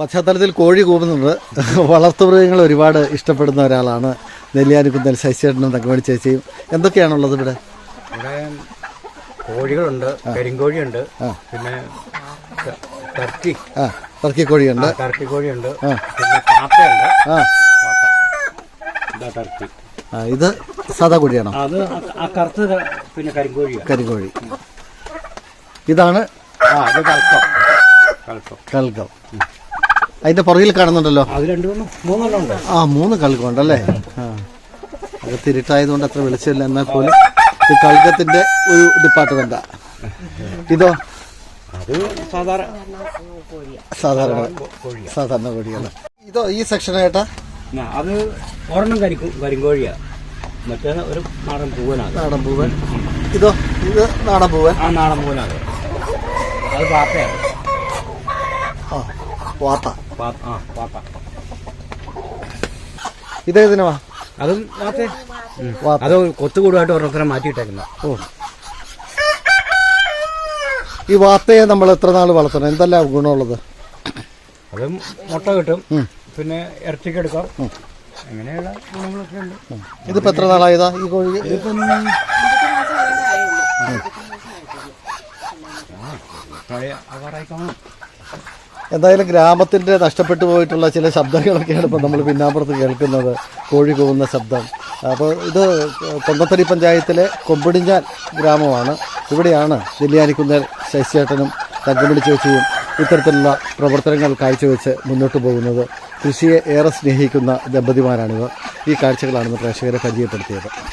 പശ്ചാത്തലത്തിൽ കോഴി കൂവുന്നുണ്ട് വളർത്തുമൃഗങ്ങൾ ഒരുപാട് ഇഷ്ടപ്പെടുന്ന ഒരാളാണ് നെല്ലിയാനിക്കുന്നൽ ശശിചേട്ടനും തങ്കമണി ചേച്ചിയും. എന്തൊക്കെയാണുള്ളത് ഇവിടെ? ഇവിടെ കോഴികളുണ്ട് കരിങ്കോഴിയുണ്ട് പിന്നെ ടർക്കി. ആ ടർക്കി കോഴിയുണ്ട്. ടർക്കി കോഴിയുണ്ട്. പിന്നെ പാപ്പയുണ്ട്. ആ. ഇതാ സാധാ കോഴിയാണോ? അത് ആ- കറുത്ത പിന്നെ കരിങ്കോഴിയാണ്. കരിങ്കോഴി. ഇതാണ് ആ കൽക്കം. കൽക്കം. അതിന്റെ പുറകിൽ കാണുന്നുണ്ടല്ലോ. അത് രണ്ടു മൂന്ന് മൂന്നെണ്ണം ഉണ്ട്. ആ മൂന്ന് കൾക്കുണ്ടല്ലേ ആ. അത് തിരിട്ടായതുകൊണ്ട് അത്ര വെളിച്ചമില്ല എന്നാൽ പോലും ഈ കൾക്കത്തിന്റെ ഒരു ഡിപ്പാർട്ട്മെന്റാ ഇതോ? അത് സാധാരണ സാധാരണ കോഴിയാണ് സാധാരണ കോഴിയാണ്. ഇതോ ഈ സെക്ഷൻ ആയിട്ടാ അത് ഒരെണ്ണം കരിക്കും മറ്റേ ഒരു നാടൻ പൂവനാണ്. നാടൻ പൂവൻ. ഇതോ? ഇത് നാടൻ പൂവൻ. ആ നാടൻ പൂവനാണ്. അത് പാപ്പയാണ്. ആ. വാത്ത പാപ്പ ഇതേതിനുവാ അതും അത് കൊത്തുകൂടുമായിട്ട് ഓരോരുത്തരെ മാറ്റിയിട്ടേക്കുന്ന ഓ ഈ വാത്തയെ നമ്മൾ എത്ര നാൾ വളർത്തണം എന്തെല്ലാം ഗുണമുള്ളത് അത് മുട്ട കിട്ടും പിന്നെ ഇറച്ചിക്ക് എടുക്കാം അങ്ങനെയുള്ള ഗുണങ്ങളൊക്കെ ഉണ്ട് ഇതിപ്പോ എത്ര നാളായതാ ഈ കോഴി ഇതിപ്പം ആകാറായി കാണും എന്തായാലും ഗ്രാമത്തിന്റെ നഷ്ടപ്പെട്ടു പോയിട്ടുള്ള ചില ശബ്ദങ്ങളൊക്കെയാണ് ഇപ്പോൾ നമ്മൾ പിന്നാമ്പുറത്ത് കേൾക്കുന്നത്. കോഴി കൂവുന്ന ശബ്ദം. അപ്പോൾ ഇത് കൊന്നത്തടി പഞ്ചായത്തിലെ കൊമ്പിടിഞ്ഞാൽ ഗ്രാമമാണ്. ഇവിടെയാണ് നെല്ലിയാനിക്കുന്നൽ ശശിചേട്ടനും തങ്കമണി ചേച്ചിയും ഇത്തരത്തിലുള്ള പ്രവർത്തനങ്ങൾ കാഴ്ചവെച്ച് മുന്നോട്ട് പോകുന്നത്. കൃഷിയെ ഏറെ സ്നേഹിക്കുന്ന ദമ്പതിമാരാണിവർ. ഈ കാഴ്ചകളാണെന്ന് പ്രേക്ഷകരെ പരിചയപ്പെടുത്തിയത്.